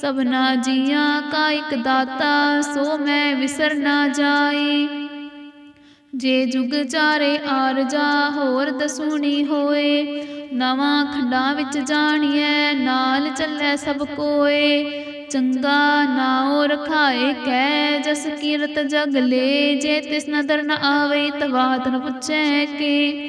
ਸਭਨਾ ਜੀਆਂ ਕਾ ਇੱਕ ਦਾਤਾ, ਸੋ ਮੈਂ ਵਿਸਰ ਨਾ ਜਾਈ ਜੇ ਜੁਗ ਚਾਰੇ ਆਰਜਾ, ਹੋਰ ਦਸੂਣੀ ਹੋਏ। ਨਵਾਂ ਖੰਡਾਂ ਵਿੱਚ ਜਾਣੀਐ, ਨਾਲ ਚੱਲੈ ਸਭ ਕੋਏ। ਚੰਗਾ ਨਾਉ ਰਖਾਏ ਕੈ ਜਸ ਕੀਰਤ ਜਗ ਲੇ। ਜੇ ਤਿਸ ਨਦਰ ਨ ਆਵੇ, ਤਵਾਤ ਨ ਪੁੱਛੈ ਕੇ।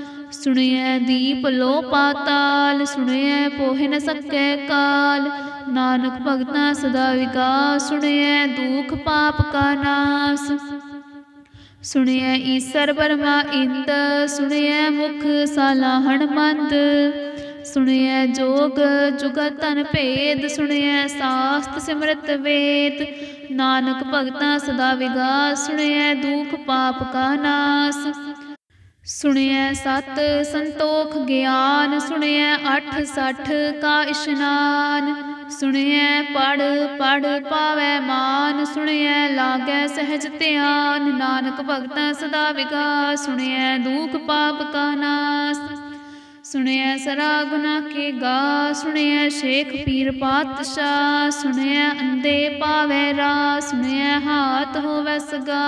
ਸੁਣਿਐ ਦੀਪ ਲੋ ਪਾਤਾਲ, ਸੁਣਿਐ ਪੋਹਿ ਨ ਸਕੈ ਕਾਲ। ਨਾਨਕ ਭਗਤਾਂ ਸਦਾ ਵਿਕਾਸ, ਸੁਣਿਐ ਦੁਖ ਪਾਪ ਕਾ ਨਾਸ। ਸੁਣਿਐ ਈਸਰ ਬਰਮਾ ਇੰਦ, ਸੁਣਿਐ ਮੁਖ ਸਾਲਾਹਣ ਮੰਦ ਸੁਣਿਐ ਜੋਗ ਜੁਗਤ ਤਨ ਭੇਦ, ਸੁਣਿਐ ਸਾਸਤ ਸਿਮਰਤ ਵੇਦ। ਨਾਨਕ ਭਗਤਾਂ ਸਦਾ ਵਿਗਾਸ ਸੁਣਿਐ ਦੁਖ ਪਾਪ ਕਾ ਨਾਸ। ਸੁਣਿਐ ਸਤ ਸੰਤੋਖ ਗਿਆਨ, ਸੁਣਿਐ ਅਠ ਸੱਠ ਕਾ ਇਸ਼ਨਾਨ, ਸੁਣਿਐ ਪੜ ਪੜ ਪਾਵੈ ਮਾਨ, ਸੁਣਿਐ ਲਾਗੈ ਸਹਿਜ ਧਿਆਨ, ਨਾਨਕ ਭਗਤਾਂ ਸਦਾ ਵਿਗਾਸ, ਸੁਣਿਐ ਦੁਖ ਪਾਪ ਕਾ ਨਾਸ, ਸੁਣਿਐ ਸਰਾ ਗੁਨਾ ਕੇ ਗਾ, ਸੁਣਿਐ ਸ਼ੇਖ ਪੀਰ ਪਾਤਸ਼ਾਹ, ਸੁਣਿਐ ਅੰਦੇ ਪਾਵੈ ਰਾ ਸੁਣਿਐ ਹਾਥ ਹੋਵੈ ਸਗਾ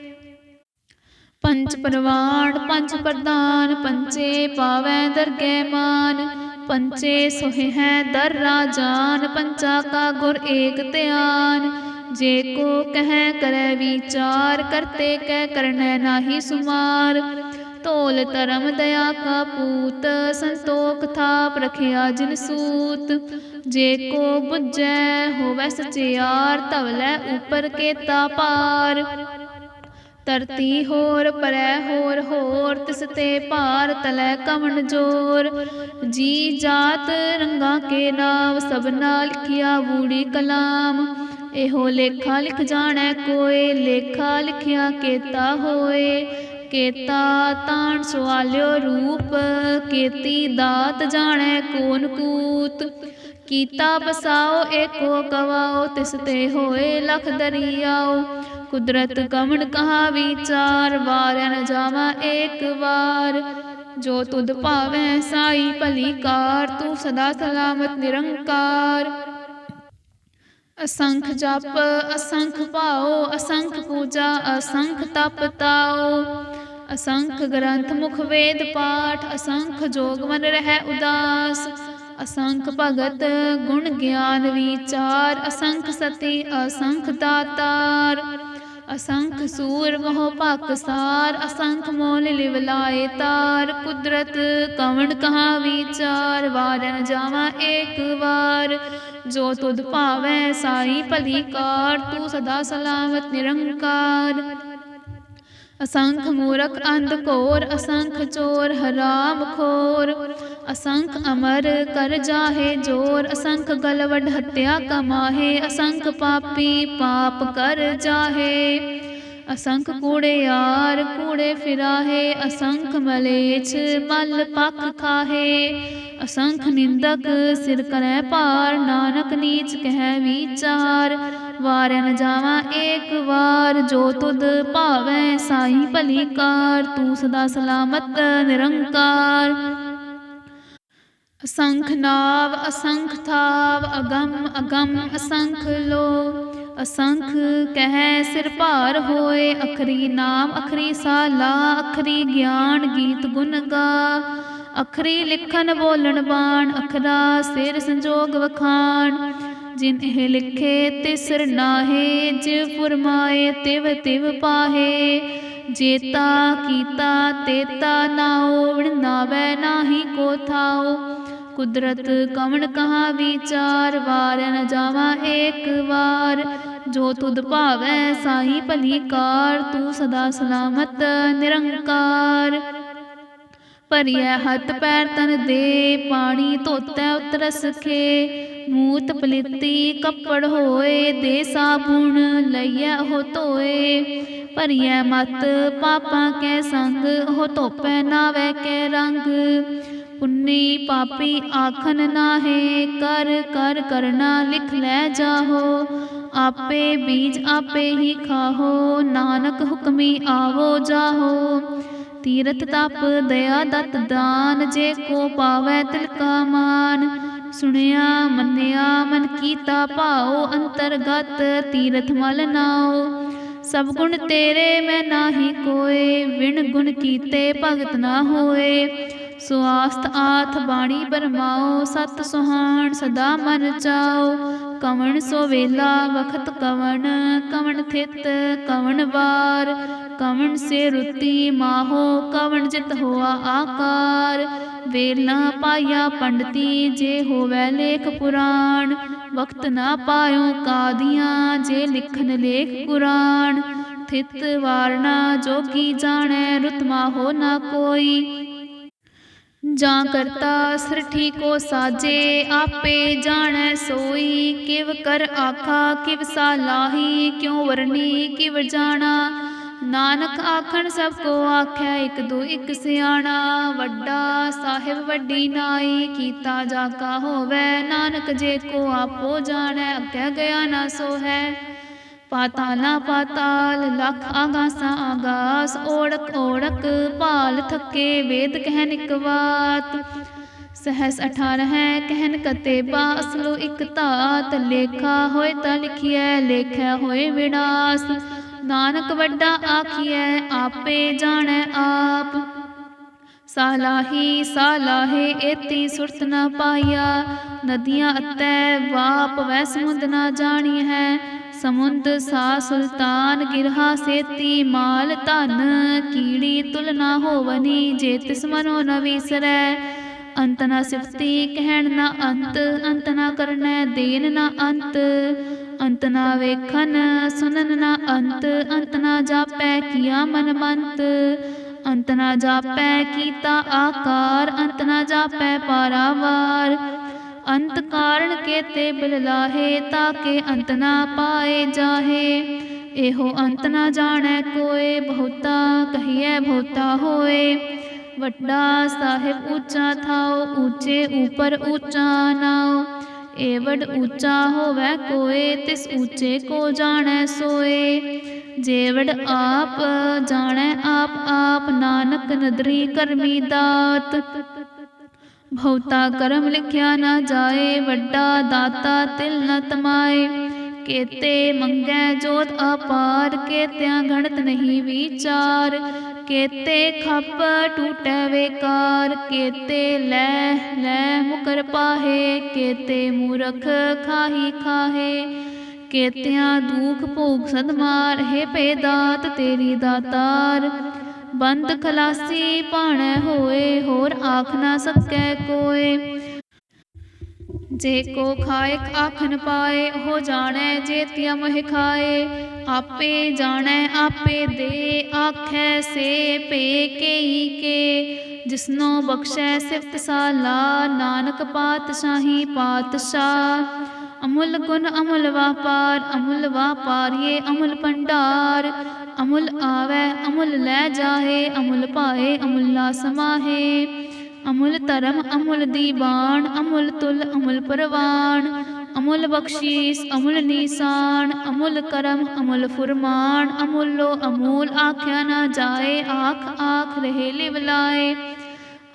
ਪੰਚ ਪਰਵਾਣ ਪੰਚ ਪ੍ਰਧਾਨ ਪੰਚੇ ਪਾਵੈ ਦਰਗਹਿ ਮਾਨ ਪੰਚੇ ਸੋਹਿ ਹੈ ਦਰ ਰਾਜਾਨ ਪੰਚਾ ਕਾ ਗੁਰ ਏਕ ਧਿਆਨ। ਜੇ ਕੋ ਕਹਿ ਕਰੈ ਵਿਚਾਰ, ਕਰਤੇ ਕਹਿ ਕਰਨੈ ਨਾਹੀ ਸੁਮਾਰ। ਤੋਲ ਧਰਮ ਦਇਆ ਕਾ ਪੂਤ, ਸੰਤੋਖ ਥਾਪ ਰਖਿਆ ਜਿਨ ਸੂਤ। ਜੇ ਕੋ ਬੁੱਝੈ ਹੋਵੈ ਸਚਿਆਰ ਧਵਲੈ ਉਪਰ ਕੇਤਾ ਪਾਰ। ਧਰਤੀ ਹੋਰ, ਪਰੈ ਹੋਰ ਹੋਰ ਤਿਸ ਤੇ ਭਾਰ ਤਲੈ ਕਵਣ ਜੋਰ। ਜੀ ਜਾਤ ਰੰਗਾ ਕੇ ਨਾਮ ਸਭਨਾ ਲਿਖਿਆ ਬੂੜੀ ਕਲਾਮ। ਇਹੋ ਲੇਖਾ ਲਿਖ ਜਾਣੈ ਕੋਏ, ਲੇਖਾ ਲਿਖਿਆ ਕੇਤਾ ਹੋਏ। ਕੇਤਾ ਤਾਣ ਸਵਾਲਿਓ ਰੂਪ, ਕੇਤੀ ਦਾਤ ਜਾਣੈ ਕੋਨ ਕੂਤ। ਕੀਤਾ ਬਸਾਓ, ਏਕੋ ਕਵਾਓ, ਤਿਸ ਤੇ ਹੋਏ ਲਖ ਦਰਿਆਓ। ਕੁਦਰਤ ਕਮਣ ਕਹਾ ਵਿਚਾਰ, ਵਾਰਿਆ ਨ ਜਾਵਾ ਏਕ ਵਾਰ। ਜੋ ਤੁਧ ਭਾਵੈ ਸਾਈ ਭਲੀ ਕਾਰ, ਤੂੰ ਸਦਾ ਸਲਾਮਤ ਨਿਰੰਕਾਰ। ਅਸੰਖ ਜਪ, ਅਸੰਖ ਭਾਓ, ਅਸੰਖ ਪੂਜਾ, ਅਸੰਖ ਤਪ ਤਾਓ। ਅਸੰਖ ਗ੍ਰੰਥ ਮੁਖ ਵੇਦ ਪਾਠ, ਅਸੰਖ ਜੋਗ ਮਨ ਰਹਿ ਉਦਾਸ। ਅਸੰਖ ਭਗਤ ਗੁਣ ਗਿਆਨ ਵਿਚਾਰ, ਅਸੰਖ ਸਤੀ, ਅਸੰਖ ਦਾਤਾਰ। ਅਸੰਖ ਸੂਰ ਮੋਹ ਪਾਕਸਾਰ ਅਸੰਖ ਮੋਲ ਲਿਵਲਾਏ ਤਾਰ। ਕੁਦਰਤ ਕਵਣ ਕਹਾ ਵਿਚਾਰ, ਵਾਰਨ ਜਾਵਾ ਏਕ ਵਾਰ। ਜੋ ਤੁਧ ਭਾਵੈ ਸਾਈ ਭਲੀ ਕਾਰ, ਤੂੰ ਸਦਾ ਸਲਾਮਤ ਨਿਰੰਕਾਰ। ਅਸੰਖ ਮੂਰਖ ਅੰਧ ਘੋਰ, ਅਸੰਖ ਚੋਰ, ਹਰਾਮ ਖੋਰ। ਅਸੰਖ ਅਮਰ ਕਰ ਜਾਹੇ ਜੋਰ, ਅਸੰਖ ਗਲਵਡ ਹੱਤਿਆ ਕਮਾਹੇ। ਅਸੰਖ ਪਾਪੀ ਪਾਪ ਕਰ ਜਾਹੇ। ਅਸੰਖ ਯਾਰ ਕੂੜੇ ਫਿਰਾਹੇ, ਅਸੰਖ ਮਲੇਛ ਮਲ ਪਖ ਖਾਹੇ। ਅਸੰਖ ਨਿੰਦਕ ਸਿਰ ਕਰੈ ਭਾਰ, ਨਾਨਕ ਨੀਚ ਕਹਿ ਵਿਚਾਰ। ਵਾਰਿਆ ਨ ਜਾਵਾਂ ਏਕ ਵਾਰ, ਜੋ ਤੁਧ ਭਾਵੈ ਸਾਈ ਭਲੀ ਕਾਰ, ਤੂੰ ਸਦਾ ਸਲਾਮਤ ਨਿਰੰਕਾਰ। ਅਸੰਖ ਨਾਵ, ਅਸੰਖ ਥਾਵ, ਅਗੰਮ ਅਗੰਮ ਅਸੰਖ ਲੋ। ਅਸੰਖ ਕਹਿ ਸਿਰ ਭਾਰ ਹੋਏ, ਅਖਰੀ ਨਾਮ, ਅਖਰੀ ਸਾਲਾ, ਅਖਰੀ ਗਿਆਨ ਗੀਤ ਗੁਣ ਗਾ। ਅਖਰੀ ਲਿਖਨ ਬੋਲਣ ਬਾਣ, ਅਖਰਾ ਸਿਰ ਸੰਜੋਗ ਵਖਾਣ। ਜਿਨ ਇਹ ਲਿਖੇ ਤਿਸਰ ਨਾਹੇ, ਜਿਵ ਫੁਰਮਾਏ ਤਿਵ ਤਿਵ ਪਾਹੇ। ਜੇਤਾ ਕੀਤਾ ਤੇਤਾ ਨਾਉ ਵਿਣਨਾਵੈ ਨਾਹੀ ਕੋ ਥਾਉ ਕੁਦਰਤ ਕਵਣ ਕਹਾ ਵਿਚਾਰ ਵਾਰ ਨ ਜਾਵਾ ਏਕ ਵਾਰ। ਜੋ ਤੁਧ ਭਾਵੈ ਸਾਈ ਭਲੀ ਕਾਰ, ਤੂੰ ਸਦਾ ਸਲਾਮਤ ਨਿਰੰਕਾਰ। ਭਰੀਐ ਹੱਥ ਪੈਰ ਤਨ ਦੇ, ਪਾਣੀ ਧੋਤੈ ਉਤਰਸ ਖੇ। ਮੂਤ ਪਲਿੱਤੀ ਕੱਪੜ ਹੋਏ, ਦੇ ਸਾਬੁਣ ਲਈਐ ਉਹ ਧੋਏ। ਭਰੀਐ ਮਤ ਪਾਪਾਂ ਕੈ ਸੰਗ, ਉਹ ਧੋਪੈ ਨਾਵੈ ਕੈ ਰੰਗ। ਪੁੰਨੀ ਪਾਪੀ ਆਖਨ ਨਾਹੇ, ਕਰ ਕਰ, ਕਰਨਾ ਲਿਖ ਲੈ ਜਾਹੋ। ਆਪੇ ਬੀਜ ਆਪੇ ਹੀ ਖਾਹੋ, ਨਾਨਕ ਹੁਕਮੀ ਆਵੋ ਜਾਹੋ। ਤੀਰਥ ਤਪ, ਦਇਆ ਦਤ ਦਾਨ, ਜੇ ਕੋ ਪਾਵੈ ਤਿਲ ਕਾ ਮਾਨ। ਸੁਣਿਆ, ਮੰਨਿਆ, ਮਨ ਕੀਤਾ ਭਾਉ ਅੰਤਰਗਤ, ਤੀਰਥ ਮਲ ਨਾਉ। ਸਭ ਗੁਣ ਤੇਰੇ, ਮੈਂ ਨਾਹੀ ਕੋਏ ਵਿਣ ਗੁਣ ਕੀਤੇ ਭਗਤ ਨਾ ਹੋਏ। ਸੁਆਸਤ ਆਥ ਬਾਣੀ ਬਰਮਾਓ, ਸਤ ਸੁਹਾਣ ਸਦਾ ਮਨ ਚਾਓ। ਕਵਣ ਸੋ ਵੇਲਾ ਵਖਤ ਕਵਣ ਕਵਣ ਥਿਤ ਕਵਣ ਵਾਰ। ਕਵਣ ਸੇ ਰੁਤੀ ਮਾਹੋ, ਕਵਣ ਜਿਤ ਹੋਆ ਆਕਾਰ। ਵੇਲਾ ਪਾਇਆ ਪੰਡਤੀ, ਜੇ ਹੋਵੈ ਲੇਖ ਪੁਰਾਣ। ਵਕਤ ਨਾ ਪਾਇਓ ਕਾਦੀਆਂ, ਜੇ ਲਿਖਨ ਲੇਖ ਕੁਰਾਨ। ਥਿਤ ਵਾਰਣਾ ਜੋਗੀ ਜਾਣੈ ਰੁਤਮਾ ਹੋ ਨਾ ਕੋਈ। ਜਾਂ ਕਰਤਾ ਸ੍ਰਿਠੀ ਕੋ ਸਾਜੇ, ਆਪੇ ਜਾਣੈ ਸੋਈ, ਕਿਵ ਕਰ ਆਖਾ, ਕਿਵ ਸਾਲਾਹੀ ਕਿਉ ਵਰਨੀ ਕਿਵ ਜਾਣਾ। ਨਾਨਕ ਆਖਣ ਸਭ ਕੋ ਆਖਿਆ ਇਕ ਦੋ ਇਕ ਸਿਆਣਾ। ਵੱਡਾ ਸਾਹਿਬ ਵੱਡੀ ਨਾਈ, ਕੀਤਾ ਜਾ ਕਾ ਹੋਵੇ। ਨਾਨਕ ਜੇ ਕੋ ਆਪੋ ਜਾਣੈ, ਅੱਗੇ ਗਿਆ ਨਾ ਸੋ ਹੈ ਪਾਤਾਲਾ ਪਾਤਾਲ ਲਖ ਆਗਾਸਾਂ ਆਗਾਸ ਓੜਕ ਓੜਕ ਭਾਲ ਥੱਕੇ, ਵੇਦ ਕਹਿਨ ਇਕ ਬਾਤ ਸਹਸ 18 ਹੈ, ਕਹਿਨ ਕਤੇਬਾ ਅਸਲੋ ਇਕ ਧਾਤ। ਲੇਖਾ ਹੋਏ ਤਾਂ ਲਿਖਿਐ ਲੇਖਿਆ ਹੋਏ ਵਿਨਾਸ਼ ਨਾਨਕ ਵੱਡਾ ਆਖੀਐ, ਆਪੇ ਜਾਣੈ ਆਪ। ਸਾਲਾਹੀ, ਸਾਲਾਹੇ, ਏਤੀ ਸੁਰਤ ਨਾ ਪਾਇਆ। ਨਦੀਆਂ ਅਤੈ, ਵਾਪ ਵੈ ਸਮੁੰਦ ਨਾ ਜਾਣੀ ਹੈ ਸਮੁੰਦ ਸਾ ਸੁਲਤਾਨ ਗਿਰਹਾ ਸੇਤੀ ਮਾਲ ਧਨ, ਕੀੜੀ ਤੁਲ ਨਾ ਹੋਵਨੀ ਜੇ ਤਿਸ ਮਨੋ ਨ ਵਿਸਰੈ। ਅੰਤ ਨਾ ਸਿਫਤੀ ਕਹਿਣ ਨਾ ਅੰਤ ਅੰਤ ਨਾ ਕਰਨੈ ਦੇਨ ਨਾ ਅੰਤ। ਅੰਤ ਨਾ ਵੇਖਨ ਸੁਨਨ ਨਾ ਅੰਤ ਅੰਤ ਨਾ ਜਾਪੈ ਕੀਆ ਮਨ ਮੰਤ। ਅੰਤ ਨਾ ਜਾਪੈ ਕੀਤਾ ਆਕਾਰ, ਅੰਤ ਨਾ ਜਾਪੈ ਪਾਰਾਵਾਰ। ਅੰਤ ਕਾਰਣ ਕੇਤੇ ਬਿਲ ਲਾਹੇ ਤਾਕੇ ਅੰਤ ਨਾ ਪਾਏ ਜਾਹੇ। ਇਹੋ ਅੰਤ ਨਾ ਜਾਣੈ ਕੋਏ, ਬਹੁਤਾ ਕਹੀਐ ਬਹੁਤਾ ਹੋਏ। ਵੱਡਾ ਸਾਹਿਬ ਉੱਚਾ ਥਾਓ ਉੱਚੇ ਉਪਰ ਉੱਚਾ ਨਾਉ। ਏਵਡ ਉੱਚਾ ਹੋਵੇ ਕੋਏ, ਤਿਸ ਉੱਚੇ ਕੋ ਜਾਣੈ ਸੋਏ। ਜੇਵੜ ਆਪ ਜਾਣੈ ਆਪ ਆਪ ਨਾਨਕ ਨਦਰੀ ਕਰਮੀ ਦਾਤ। ਬਹੁਤਾ ਕਰਮ ਲਿਖਿਆ ਨਾ ਜਾਏ, ਵੱਡਾ ਦਾਤਾ ਤਿਲ ਨ ਤਮਾਏ। ਕੇਤੇ ਮੰਗੈ ਜੋਤ ਅਪਾਰ, ਕੇਤਿਆਂ ਗਣਤ ਨਹੀਂ ਵਿਚਾਰ। ਕੇਤੇ ਖੱਪ ਟੂਟੈ ਵੇਕਾਰ, ਕੇਤੇ ਲੈ ਲੈ ਮੁਕਰ ਪਾਹੇ। ਕੇਤੇ ਮੂਰਖ ਖਾਹੀ ਖਾਹੇ। ਕੇਤਿਆਂ ਦੁਖ ਭੋਗ ਸਦਮਾਰ ਹੈ ਪੇ ਦਾਤ ਤੇਰੀ ਦਾਤਾਰ। ਬੰਦ ਖਲਾਸੀ ਭਾਣੈ ਹੋਏ, ਹੋਰ ਆਖ ਨਾ ਸਕੈ ਕੋਏ। ਜੇ ਕੋ ਖਾਇਕ ਆਖਨ ਪਾਏ ਹੋ ਜਾਣੈ ਜੇ ਤਿਆ ਮਹਿ ਖਾਏ। ਆਪੇ ਜਾਣੈ, ਆਪੇ ਦੇ, ਆਖੈ ਸੇ ਪੇ ਕੇਈ ਕੇ। ਜਿਸਨੋ ਬਖਸ਼ੈ ਸਿਫਤ ਸਾਲਾ, ਨਾਨਕ ਪਾਤਸ਼ਾਹੀ ਪਾਤਸ਼ਾਹ। ਅਮੁੱਲ ਗੁਣ ਅਮੁੱਲ ਵਾਪਾਰ, ਅਮੁੱਲ ਵਾਪਾਰੀਏ ਅਮੁੱਲ ਭੰਡਾਰ। ਅਮੁਲ ਆਵੈ, ਅਮੁਲ ਲੈ ਜਾਹੇ, ਅਮੁਲ ਪਾਏ ਅਮੁੱਲਾ ਸਮਾਹੇ। ਅਮੁਲ ਧਰਮ, ਅਮੁਲ ਦੀਵਾਨ, ਅਮੁਲ ਤੁਲ, ਅਮੁਲ ਪਰਵਾਨ। ਅਮੁਲ ਬਖਸ਼ੀਸ, ਅਮੁਲ ਨੀਸਾਨ, ਅਮੁਲ ਕਰਮ, ਅਮੁਲ ਫੁਰਮਾਨ। ਅਮੁੱਲੋ ਅਮੂਲ, ਆਖਿਆ ਨਾ ਜਾਏ, ਆਖ ਆਖ ਰਹੇ ਲਿਵ ਲਾਏ।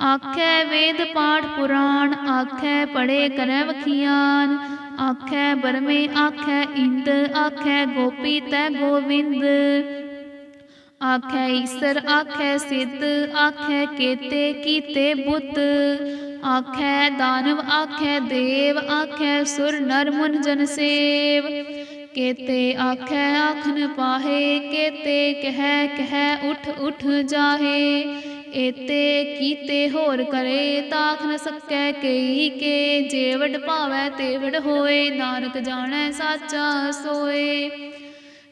ਆਖੈ ਵੇਦ ਪਾਠ ਪੁਰਾਣ, ਆਖੈ ਪੜੇ ਕਰੈ ਵਖਿਆਨ। ਆਖੈ ਬਰਮੇ, ਆਖੈ ਇੰਦ, ਆਖੈ ਗੋਪੀ ਤੈ ਗੋਵਿੰਦ। ਆਖੈ ਈਸਰ, ਆਖੈ ਸਿੱਧ, ਆਖੈ ਕੇਤੇ, ਕੀਤੇ ਬੁੱਤ। ਆਖੈ ਦਾਨਵ, ਆਖੈ ਦੇਵ, ਆਖੈ ਸੁਰ, ਨਰ, ਮੁਨ, ਜਨ ਸੇਵ। ਕੇਤੇ ਆਖੈ, ਆਖਨ ਪਾਹੇ, ਕੇਤੇ ਕਹਿ ਕਹਿ, ਉਠ ਉਠ ਜਾਹੇ। ਏਤੇ ਕੀਤੇ ਹੋਰ ਕਰੇ, ਤਾਖ ਨ ਸਕੈ ਕਈ ਕੇ। ਜੇਵੜ ਭਾਵੈ ਤੇਵੜ ਹੋਏ, ਨਾਨਕ ਜਾਣੈ ਸਾਚਾ ਸੋਏ।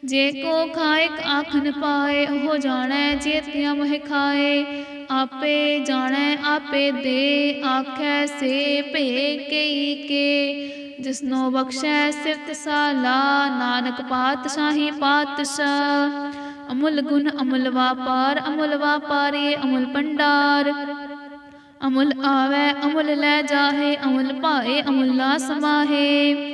ਜੇ ਕੋ ਖਾਇਕ ਆਖਨ ਪਾਏ, ਉਹ ਜਾਣੈ ਜੇਤਿਆ ਮਹਿ ਖਾਏ। ਆਪੇ ਜਾਣੈ, ਆਪੇ ਦੇ, ਆਖੈ ਸੇ ਭੇ ਕਈ ਕੇ। ਜਿਸਨੋ ਬਖਸ਼ੈ ਸਿਫਤ ਸਾਲਾ, ਨਾਨਕ ਪਾਤਸ਼ਾਹੀ ਪਾਤਸ਼ਾਹ। ਅਮੁੱਲ ਗੁਣ ਅਮੁੱਲ ਵਾਪਾਰ, ਅਮੁੱਲ ਵਾਪਾਰੀ ਅਮੁੱਲ ਭੰਡਾਰ। ਅਮੁੱਲ ਆਵੈ, ਅਮੁੱਲ ਲੈ ਜਾਹੇ, ਅਮੁੱਲ ਭਾਏ, ਅਮੁੱਲਾ ਸਮਾਹੇ।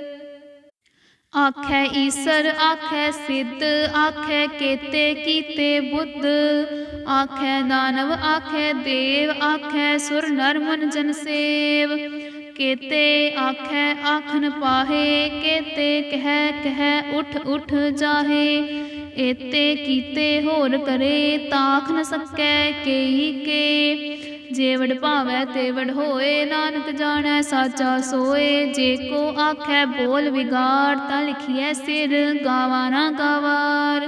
ਆਖੈ ਈਸਰ, ਆਖੈ ਸਿੱਧ, ਆਖੈ ਕੇਤੇ ਕੀਤੇ ਬੁੱਧ। ਆਖੈ ਦਾਨਵ, ਆਖੈ ਦੇਵ, ਆਖੈ ਸੁਰ ਨਰ ਮਨ ਜਨ ਸੇਵ। ਕੇਤੇ ਆਖੈ ਆਖਨ ਪਾਹੇ, ਕੇਤੇ ਕਹਿ ਕਹਿ ਉਠ ਉਠ ਜਾਹੇ। ਏਤੇ ਕੀਤੇ ਹੋਰ ਕਰੇ, ਤਾਖ ਨ ਸਕੈ ਕੇਈ ਕੇ। ਜੇਵੜ ਭਾਵੈ ਤੇਵੜ ਹੋਏ, ਨਾਨਕ ਜਾਣੈ ਸਾਚਾ ਸੋਏ। ਜੇ ਕੋ ਆਖੈ ਬੋਲ ਵਿਗਾੜ, ਤਾਂ ਲਿਖੀਐ ਸਿਰ ਗਾਵਾ ਨਾ ਗਵਾਰ।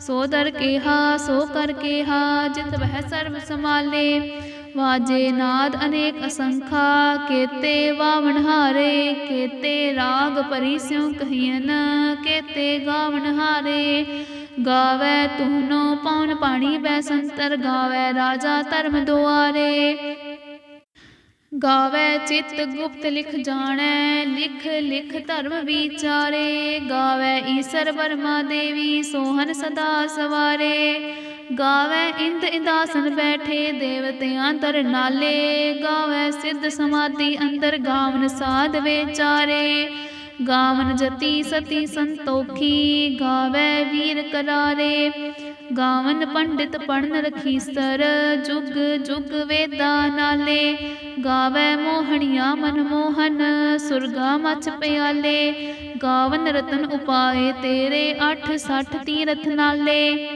ਸੋ ਦਰ ਕੇਹਾ, ਸੋ ਕਰ ਕੇਹਾ, ਜਿਤ ਵਹਿ ਸਰਬ ਸਮਾਲੇ ਵਾਜੇ ਨਾਦ ਅਨੇਕ ਅਸੰਖਾ, ਕੇਤੇ ਵਾਵਣ ਹਾਰੇ। ਕੇਤੇ ਰਾਗ ਪਰਿਸ਼ਿਉ ਕਹੀਨ ਕੇਤੇ ਗਾਵਣ ਹਾਰੇ। ਗਾਵੇ ਤੁਹਨੋ ਪਉਨ ਪਾਣੀ ਬੈ ਸੰਤਰ, ਗਾਵੇ ਰਾਜਾ ਧਰਮ ਦੁਆਰੇ। ਗਾਵੇ ਚਿਤ ਗੁਪਤ ਲਿਖ ਜਾਣੈ, ਲਿਖ ਲਿਖ ਧਰਮ ਵਿਚਾਰੇ। ਗਾਵੇ ਈਸਰ ਬਰਮਾ ਦੇਵੀ ਸੋਹਨ ਸਦਾ ਸਵਾਰੇ। ਗਾਵੇ ਇੰਦ ਇੰਦਾਸਨ ਬੈਠੇ, ਦੇਵਤਿਆਂ ਦਰ ਨਾਲੇ। ਗਾਵੇ ਸਿੱਧ ਸਮਾਧੀ ਅੰਦਰ, ਗਾਵਨ ਸਾਧ ਵਿਚਾਰੇ। ਗਾਵਨ ਜਤੀ ਸਤੀ ਸੰਤੋਖੀ, ਗਾਵੇ ਵੀਰ ਕਰਾਰੇ। ਗਾਵਨ ਪੰਡਿਤ ਪੜਨ ਰਖੀ ਸਰ, ਜੁਗ ਜੁਗ ਵੇਦਾ ਨਾਲੇ। ਗਾਵੇ ਮੋਹਣੀਆਂ ਮਨ ਮੋਹਨ, ਸੁਰਗਾ ਮਚ ਪਿਆਲੇ। ਗਾਵਨ ਰਤਨ ਉਪਾਏ ਤੇਰੇ 8 60 ਤੀਰਥ ਨਾਲੇ।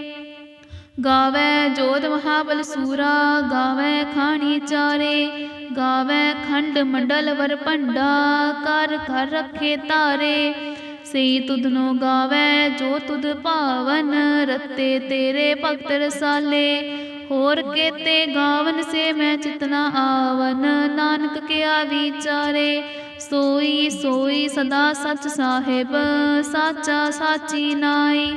ਗਾਵੇ ਜੋਤ ਮਹਾਬਲ ਸੂਰਾ, ਗਾਵੇ ਖਾਣੀ ਚਾਰੇ। ਗਾਵੇ ਖੰਡ ਮੰਡਲ ਵਰ ਭੰਡਾ ਕਰ ਕਰ ਰੱਖੇ ਤਾਰੇ ਸਈ ਤੁਧਨੋ ਗਾਵੇ ਜੋ ਤੁਧ ਭਾਵਨ, ਰਤੇ ਤੇਰੇ ਭਗਤ ਰਸਾਲੇ। ਹੋਰ ਕੇਤੇ ਗਾਵਨ ਸੇ ਮੈਂ ਚਿਤਨਾ ਆਵਨ, ਨਾਨਕ ਕਿਆ ਵਿਚਾਰੇ। ਸੋਈ ਸੋਈ ਸਦਾ ਸਚ ਸਾਹਿਬ, ਸਾਚਾ ਸਾਚੀ ਨਾਈ।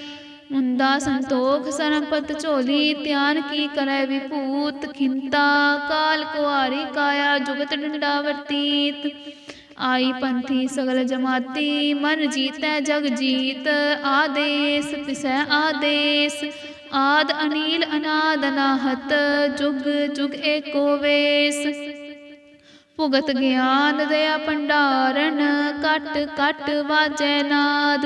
ਮੁੰਦਾ ਸੰਤੋਖ ਸਰਪਤ ਝੋਲੀ, ਧਿਆਨ ਕੀ ਕਰੈ ਵਿਭੂਤ, ਖਿੰਤਾ, ਕਾਲ ਕੁਆਰੀ ਕਾਇਆ, ਜੁਗਤ ਡੰਡਾ ਵਰਤੀਤ। ਆਈ ਪੰਥੀ ਸਗਲ ਜਮਾਤੀ, ਮਨ ਜੀਤੈ ਜਗ ਜੀਤ। ਆਦੇਸ, ਤਿਸੈ ਆਦੇਸ, ਆਦ ਅਨੀਲ ਅਨਾਦ ਅਨਾਹਤ ਜੁਗ ਜੁਗ ਏਕੋ ਵੇਸ। ਭੁਗਤ ਗਿਆਨ ਦਇਆ ਭੰਡਾਰਨ, ਕਟ ਕਟ ਵਾਜੈ ਨਾਦ।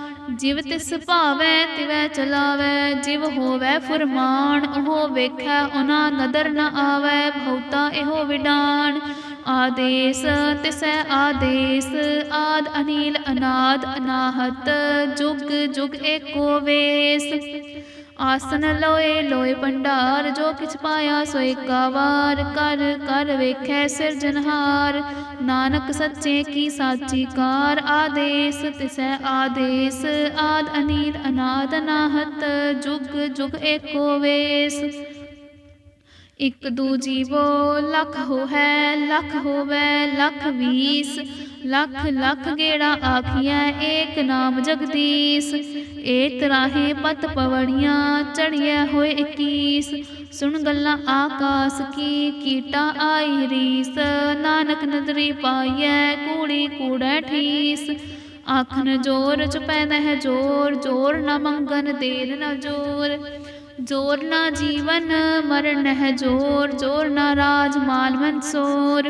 ਜਿਵ ਤਿਸ ਭਾਵੈ ਤਿਵੈ ਚਲਾਵੈ, ਜਿਵ ਹੋਵੈ ਫੁਰਮਾਨ, ਉਹ ਵੇਖੈ, ਉਹਨਾਂ ਨਦਰ ਨ ਆਵੈ ਭਉਤਾ ਇਹੋ ਵਿਡਾਨ। ਆਦੇਸ ਤਿਸੈ ਆਦੇਸ, ਆਦ ਅਨੀਲ ਅਨਾਦ ਅਨਾਹਤ, ਜੁਗ ਜੁਗ ਏਕੋ ਵੇਸ। ਆਸਨ ਲੋਏ ਲੋਏ ਭੰਡਾਰ, ਜੋ ਕਿਛ ਪਾਇਆ ਸੋ ਏਕਾ ਵਾਰ ਕਰ ਕਰ ਵੇਖੈ ਸਿਰਜਨਹਾਰ ਨਾਨਕ ਸੱਚੇ ਕੀ ਸਾਚੀ ਕਾਰ, ਆਦੇਸ ਤਿਸੈ ਆਦੇਸ। ਆਦ ਅਨੀਲ ਅਨਾਦ ਅਨਾਹਤ ਜੁਗ ਜੁਗ ਏਕੋ ਵੇਸ। ਇਕ ਦੂ ਜੀਵੋ ਲਖ ਹੋ ਹੈ ਲਖ ਹੋਵੈ, ਲਖ ਵੀਸ। ਲੱਖ ਲੱਖ ਗੇੜਾ ਆਖੀਐ, ਏਕ ਨਾਮ ਜਗਦੀਸ਼। ਏ ਤਰਾਹੇ ਪਤ ਪਵੜੀਆਂ ਚੜੀਐ ਹੋਏ 21 ਸੁਣ ਗੱਲਾਂ ਆਕਾਸ ਕੀ, ਕੀਟਾ ਆਈ ਰੀਸ। ਨਾਨਕ ਨਦਰੀ ਪਾਈਐ, ਕੂੜੀ ਕੂੜੈ ਠੀਸ। ਆਖਣ ਜੋਰ ਚੁਪੈ ਨਹਿ ਜੋਰ ਜੋਰ ਨਾ ਮੰਗਨ ਦੇਰ ਨਾ ਜੋਰ। ਜੋਰ ਨਾ ਜੀਵਨ ਮਰਨ ਹੈ ਜੋਰ ਜੋਰ ਨਾ ਰਾਜ ਮਾਲ ਮਨਸੋਰ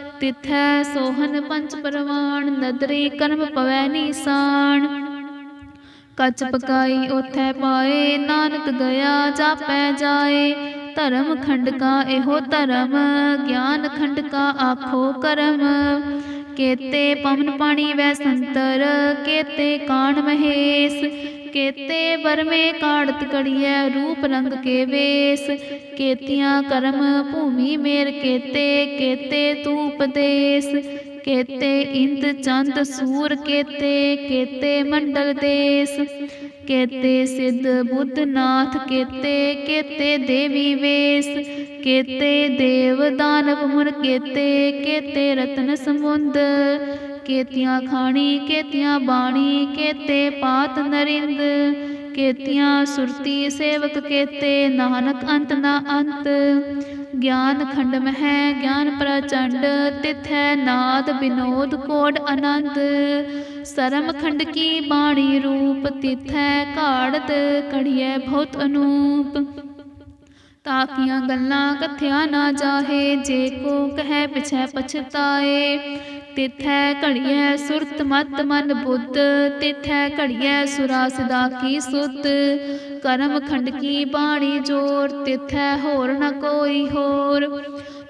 ਤਿਥੈ ਸੋਹਨ ਪੰਚ ਪਰਵਾਨ ਨਦਰੀ ਕਰਮ ਪਵੈ ਨੀਸਾਨ ਕੱਚ ਪਕਾਈ ਉਥੈ ਪਾਏ, ਨਾਨਕ ਗਿਆ ਜਾਪੈ ਜਾਏ। ਧਰਮ ਖੰਡਕਾ ਇਹੋ ਧਰਮ, ਗਿਆਨ ਖੰਡਕਾ ਆਖੋ ਕਰਮ। ਕੇਤੇ ਪਵਨ ਪਾਣੀ ਵੈ ਸੰਤਰ, ਕੇਤੇ ਕਾਣ ਮਹੇਸ਼। ਕੇਤੇ ਬਰਮੇ ਕਾੜਤ ਕੜੀਐ, ਰੂਪ ਰੰਗ ਕੇ ਵੇਸ। ਕੇਤੀਆਂ ਕਰਮ ਭੂਮੀ ਮੇਰ ਕੇਤੇ ਕੇਤੇ ਤੂ ਉਪਦੇਸ ਕੇਤੇ ਇੰਦ ਚੰਦ ਸੂਰ ਕੇਤੇ ਕੇਤੇ ਮੰਡਲ ਦੇਸ। ਕੇਤੇ ਸਿੱਧ ਬੁੱਧ ਨਾਥ ਕੇਤੇ ਕੇਤੇ ਦੇਵੀ ਵੇਸ। ਕੇਤੇ ਦੇਵ ਦਾਨਵ ਮੁਰ ਕੇਤੇ ਕੇਤੇ ਰਤਨ ਸਮੁੰਦ। ਕੇਤੀਆਂ ਖਾਣੀ, ਕੇਤੀਆਂ ਬਾਣੀ, ਕੇਤੇ ਪਾਤ ਨਰਿੰਦ, ਕੇਤੀਆਂ ਸੁਰਤੀ ਸੇਵਕ ਕੇਤੇ ਨਾਨਕ ਅੰਤ ਨਾ ਅੰਤ। ਗਿਆਨ ਖੰਡ ਹੈ ਗਿਆਨ ਪ੍ਰਚੰਡ, ਤਿਥੈ ਨਾਦ ਬਿਨੋਦ ਕੋਡ ਆਨੰਦ ਸਰਮ ਖੰਡ ਕੀ ਬਾਣੀ ਰੂਪ, ਤਿਥੈ ਘਾੜਤ ਕੜੀਐ ਬਹੁਤ ਅਨੂਪ। ਤਾਕੀਆਂ ਗੱਲਾਂ ਕਥਿਆ ਨਾ ਜਾਹੇ, ਜੇ ਕੋ ਕਹੈ ਪਿਛੈ ਪਛਤਾਏ। ਤਿਥੈ ਘੜੀਐ ਸੁਰਤ ਮਤ ਮਨ ਬੁੱਧ, ਤਿਥੈ ਘੜੀਐ ਸੁਰਾ ਸਦਾ ਕੀ ਸੁਧ ਕਰਮ ਖੰਡ ਕੀ ਬਾਣੀ ਜੋਰ, ਤਿਥੈ ਹੋਰ ਨ ਕੋਈ ਹੋਰ।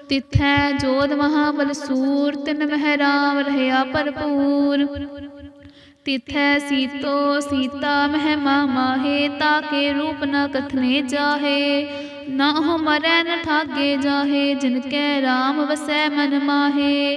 ਤਿਥੈ ਜੋਧ ਮਹਾਬਲ ਸੂਰ, ਤਿਨ ਮਹਿ ਰਾਮ ਰਹਿਆ ਭਰਪੂਰ। ਤਿਥੈ ਸੀਤੋ ਸੀਤਾ ਮਹਿਮਾ ਮਾਹੇ ਤਾਕੇ ਰੂਪ ਨ ਕਥਨੇ ਜਾਹੇ। ਨਾ ਹੋ ਮਰੈ ਨ ਠਾਗੇ ਜਾਹੇ, ਜਿਨ ਕੈ RAM ਵਸੈ ਮਨ ਮਾਹੇ।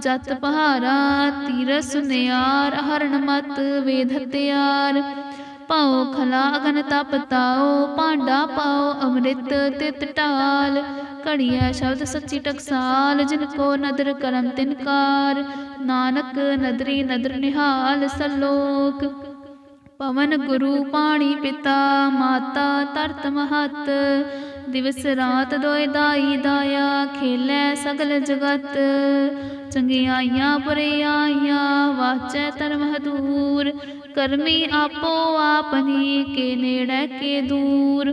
ਜਤ ਪਹਾਰਾ ਤੀਰਸ ਸੁਨਿਆਰ ਹਰਨ ਮਤ ਵੇਦ ਤਿਆਰ। ਪਾਉ ਖਲਾ ਅਗਨ ਤਪ ਤਾਓ, ਭਾਂਡਾ ਪਾਓ ਅੰਮ੍ਰਿਤ ਤਿਤ ਢਾਲ। ਘੜੀਐ ਸ਼ਬਦ ਸੱਚੀ ਟਕਸਾਲ, ਜਿਨ ਕੋ ਨਦਰ ਕਰਮ ਤਿਨਕਾਰ ਨਾਨਕ ਨਦਰੀ ਨਦਰ ਨਿਹਾਲ ਸਲੋਕ। ਪਵਨ ਗੁਰੂ ਪਾਣੀ ਪਿਤਾ, ਮਾਤਾ ਤਰਤ ਮਹਤ। ਦਿਵਸ ਰਾਤ ਦੋਇ ਦਾਈ ਦਾਇਆ ਖੇਲੇ ਸਗਲ ਜਗਤ। ਚੰਗਿਆਈਆਂ ਬੁਰਿਆਈਆਂ ਵਾਚੈ ਧਰਮ ਹਦੂਰ। ਕਰਮੀ ਆਪੋ ਆਪਨੀ ਕੇ ਨੇੜੇ ਕੇ ਦੂਰ।